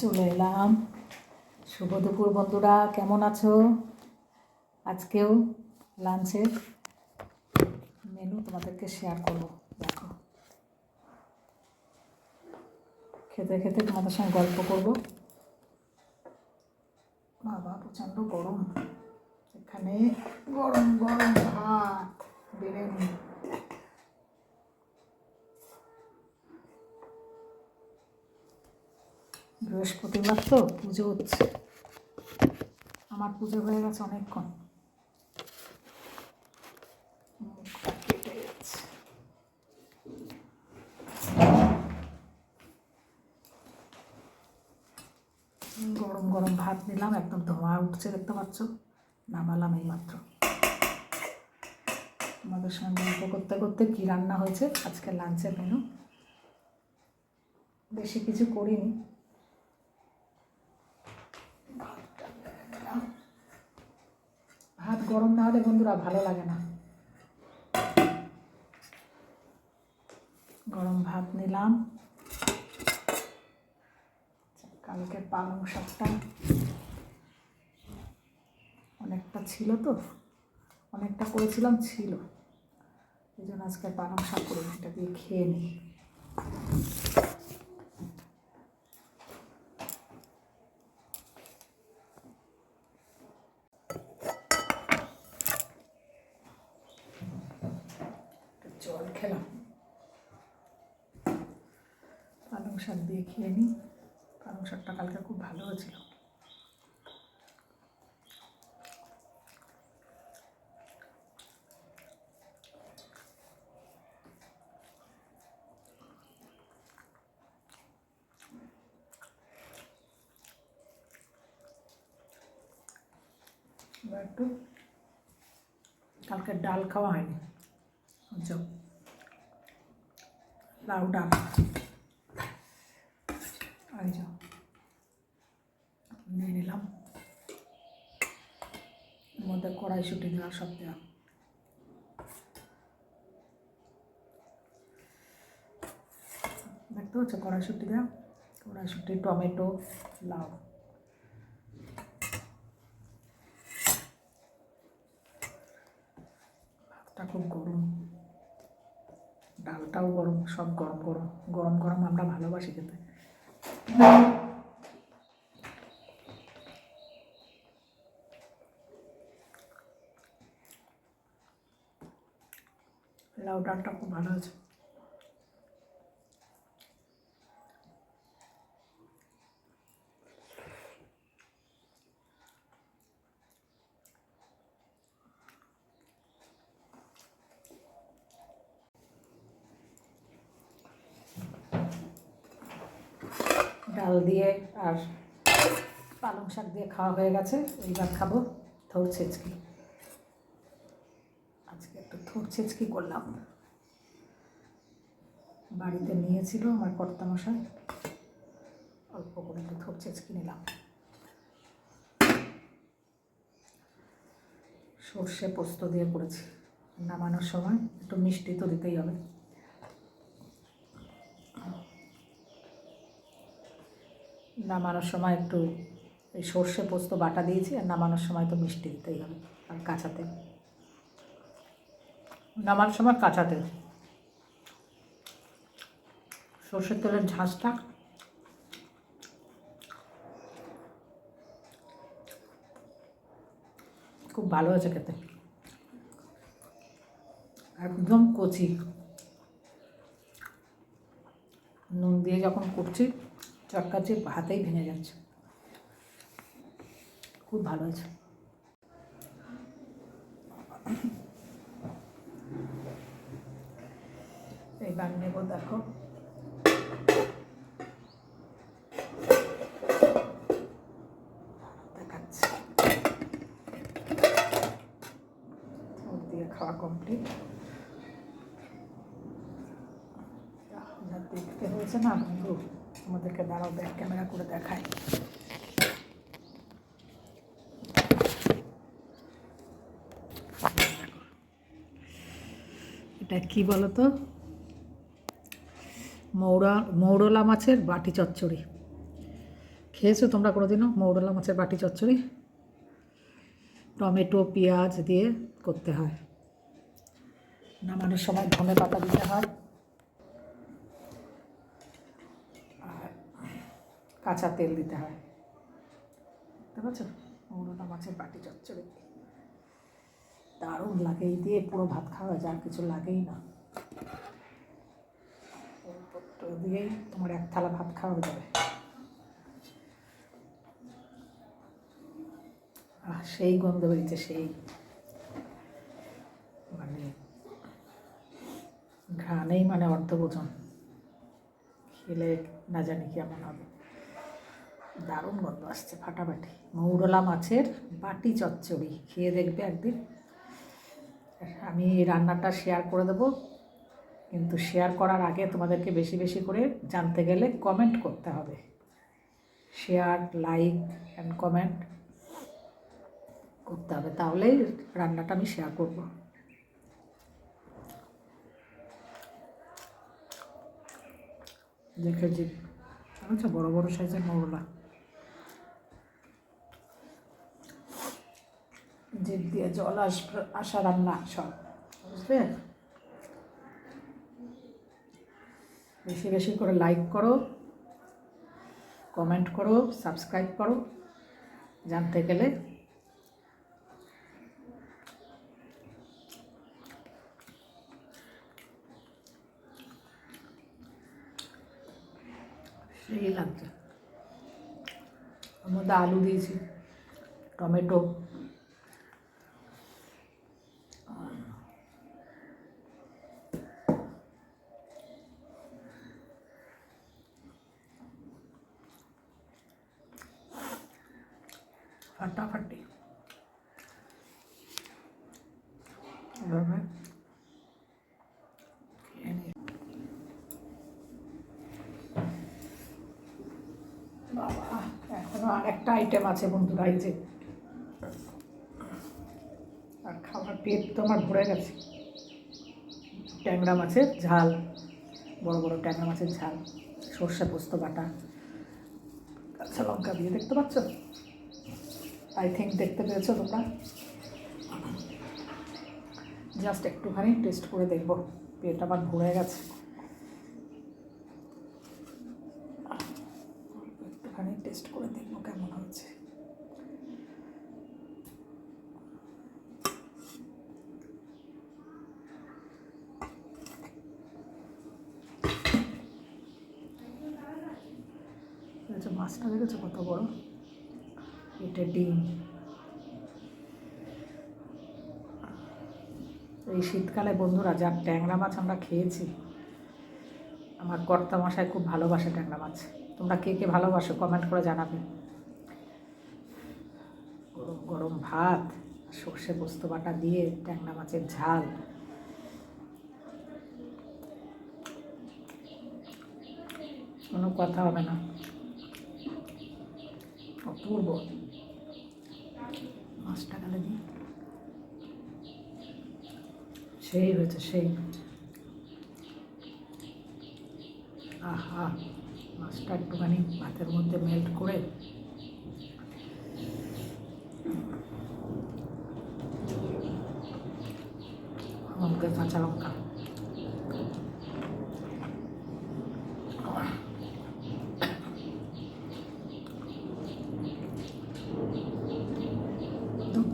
চলে এলাম। শুভ দুপুর বন্ধুরা, কেমন আছো? আজকেও লাঞ্চের মেনু তোমাদেরকে শেয়ার করব, দেখো। খেতে খেতে তোমাদের সঙ্গে গল্প করব। বাবা, প্রচণ্ড গরম। এখানে গরম গরম ভাত, বিরিয়ানি। বৃহস্পতিবার তো পুজো হচ্ছে। আমার পুজো হয়ে গেছে অনেকক্ষণ। গরম গরম ভাত নিলাম, একদম ধোঁয়া উঠছে, দেখতে পাচ্ছ? নামালাম এই মাত্র তোমাদের সঙ্গে গল্প করতে করতে কী রান্না হয়েছে? আজকে লাঞ্চের মেনু বেশি কিছু করিনি। ভাত গরম না হলে বন্ধুরা ভালো লাগে না। গরম ভাত নিলাম। কালকে পালং শাকটা অনেকটা ছিল তো, অনেকটা করেছিলাম, ছিল। এই জন্য আজকে পালং শাক করে এটা দিয়ে খেয়ে নিই একটু জল খেলাম পালং শাক দিয়ে খেয়ে নিই। পালং শাকটা কালকে খুব ভালো হয়েছিল। এবার একটু কালকে ডাল খাওয়া হয়নি। লাউ ডাল এই যাও নিয়ে নিলাম এর কড়াইশুটি দেওয়া সব দেওয়া দেখতে পাচ্ছ কড়াইশুটি দেওয়া কড়াইশুটি টমেটো, লাউ। ভাতটা খুব গরম। ডালটাও গরম, সব গরম গরম। গরম গরম আমরা ভালোবাসি খেতে লাউ ডালটা খুব ভালো আছে ডাল দিয়ে আর পালং শাক দিয়ে খাওয়া হয়ে গেছে। এইবার খাব থোর ছেচকি। আজকে একটু থোর ছেচকি করলাম। বাড়িতে নিয়েছিল আমার কর্তামশাই। অল্প করে একটু ছেচকি নিলাম। সর্ষে পোস্ত দিয়ে করেছি। নামানোর সময় একটু মিষ্টি তো দিতেই হবে। নামানোর সময় একটু এই সর্ষে পোস্ত বাটা দিয়েছি আর নামানোর সময় তো মিষ্টি দিতেই হবে আর কাঁচাতে নামানোর সময় কাঁচা তেল। সর্ষের তেলের ঝাঁসটা খুব ভালো আছে খেতে। একদম কচি। নুন দিয়ে যখন করছি, চটকাচ্ছি, হাতেই ভেঙে যাচ্ছে। খুব ভালো আছে এইবার নেব, দেখো। খাওয়া কমপ্লিট দেখতে হয়েছে না বন্ধু, তোমাদেরকে দাঁড়াও ব্যাক ক্যামেরা করে দেখায় এটা কি তো মৌরা, মৌরলা মাছের বাটি চচ্চড়ি। খেয়েছো তোমরা কোনোদিনও মৌরলা মাছের বাটি চচ্চড়ি? টমেটো, পেঁয়াজ দিয়ে করতে হয়। নামানোর সময় ধনে পাতা দিতে হয়। আর কাঁচা তেল দিতে হয়। বুঝতে পারছ মৌরলা মাছের বাটি চচ্চড়ি। দারুণ লাগে, এই দিয়ে পুরো ভাত খাওয়া যায়, আর কিছু লাগেই না। দিয়েই তোমার এক থালা ভাত খাওয়া যাবে। সেই গন্ধ বেরিয়েছে, সেই মানে ঘ্রাণেই মানে অর্ধভোজন খেলে না জানি কেমন হবে। দারুণ গন্ধ আসছে ফাটাফাটি। মৌরলা মাছের বাটি চচ্চড়ি, খেয়ে দেখবে একদিন। আমি রান্নাটা শেয়ার করে দেবো। কিন্তু শেয়ার করার আগে তোমাদেরকে বেশি বেশি করে জানতে গেলে কমেন্ট করতে হবে। শেয়ার লাইক অ্যান্ড কমেন্ট করতে হবে। তাহলেই রান্নাটা আমি শেয়ার করব। দেখেছি আচ্ছা বড় বড় সাইজের মৌরলা। জিভ দিয়ে জল আসবে আসা রান্না সব, বুঝলে? বেশি বেশি করে লাইক করো কমেন্ট করো সাবস্ক্রাইব করো, জানতে গেলে সেই লাগছে ওর মধ্যে আলু দিয়েছি টমেটো ফাটাফাটি এভাবে খেয়ে নিই। বাবা আরেকটা আইটেম আছে বন্ধুরা, এই যে। আর খাবার পেট তো আমার ভরে গেছে। ট্যাংরা মাছের ঝাল, বড় বড় ট্যাংরা মাছের ঝাল, সর্ষে পোস্ত বাটা, কাঁচা লঙ্কা দিয়ে, দেখতে পাচ্ছ? আই থিঙ্ক দেখতে পেয়েছ তোমরা? জাস্ট একটুখানি টেস্ট করে দেখব। পেট আমার ভরে গেছে। একটুখানি টেস্ট করে দেখব কেমন হয়েছে দেখেছ মাছটা দেখেছ কত বড়? এটা ডিম। এই শীতকালে বন্ধুরা, যার ট্যাংরা মাছ আমরা খেয়েছি, আমার কর্তা মশাই খুব ভালোবাসে ট্যাংরা মাছ। তোমরা কে কে ভালোবাসো কমেন্ট করে জানাবে। গরম গরম ভাত, সর্ষে পোস্ত বাটা দিয়ে ট্যাংরা মাছের ঝাল। কোনো কথা হবে না। অপূর্ব মাছটা গেলে দিই সেই হয়েছে, সেই। আহা, মাছটা একটুখানি ভাতের মধ্যে মেল্ট করে। লঙ্কা কাঁচা লঙ্কা।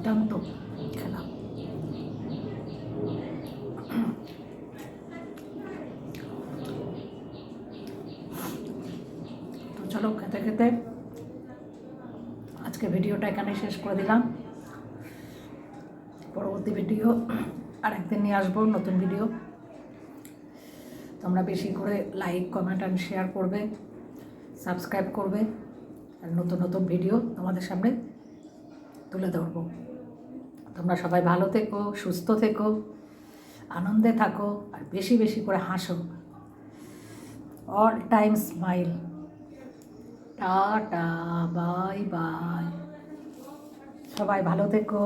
দুর্দান্ত খেলাম তো চলো খেতে খেতে আজকে ভিডিওটা এখানে শেষ করে দিলাম। পরবর্তী ভিডিও আর একদিন নিয়ে আসব নতুন ভিডিও। তোমরা বেশি করে লাইক কমেন্ট অ্যান্ড শেয়ার করবে সাবস্ক্রাইব করবে, আর নতুন নতুন ভিডিও তোমাদের সামনে তুলে ধরবো। তোমরা সবাই ভালো থেকো, সুস্থ থেকো, আনন্দে থাকো, আর বেশি বেশি করে হাসো। অল টাইম স্মাইল টা টা বাই বাই সবাই ভালো থেকো।